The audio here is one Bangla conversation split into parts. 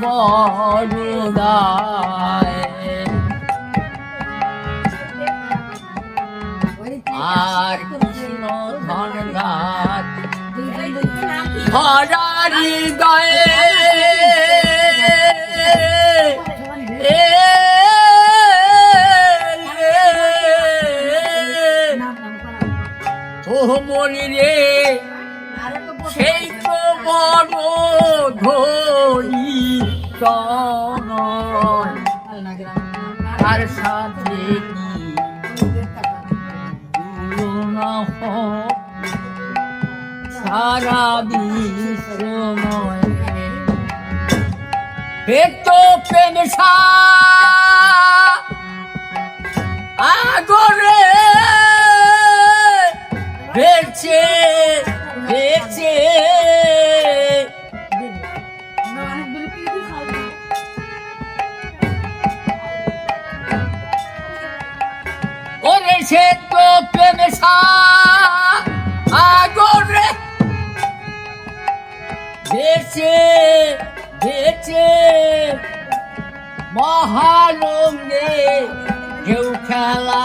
বড়দায় আর কৃষ্ণ ধনদার ভরা হৃদয়ে ও মনি রে সেই তো বড় ধরি তার সাথে? সারা বিশ্বময় পেটো পেনসা আগরে সে তো পেনসা আগরে বেচে বেচে মহানন্দে কেউ খেলা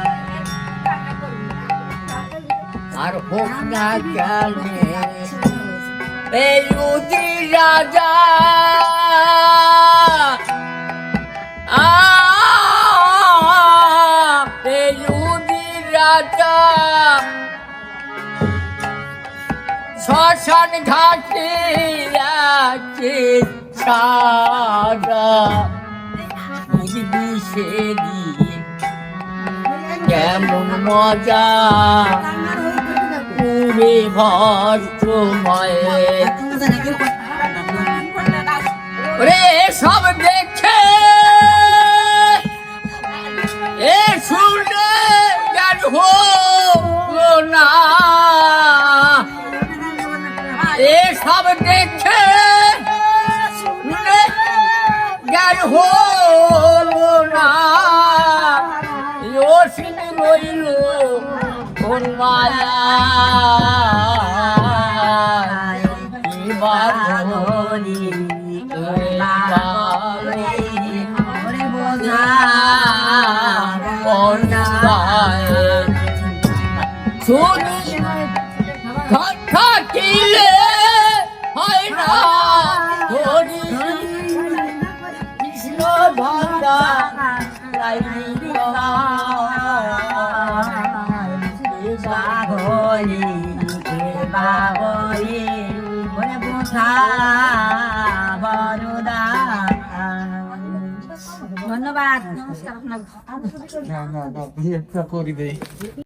আর হোক না জানে এই উদি রাজা। এই রাজা শ্মশান ঘাটে আছে সেদিন কেমন মজা। পুরে ভস্ময়ে রে সব দেখে এ শুনে জ্ঞান হলো না। এ সব দেখে জ্ঞান হলো না। রইল কোন ধন্যবাদ। নমস্কার আপনার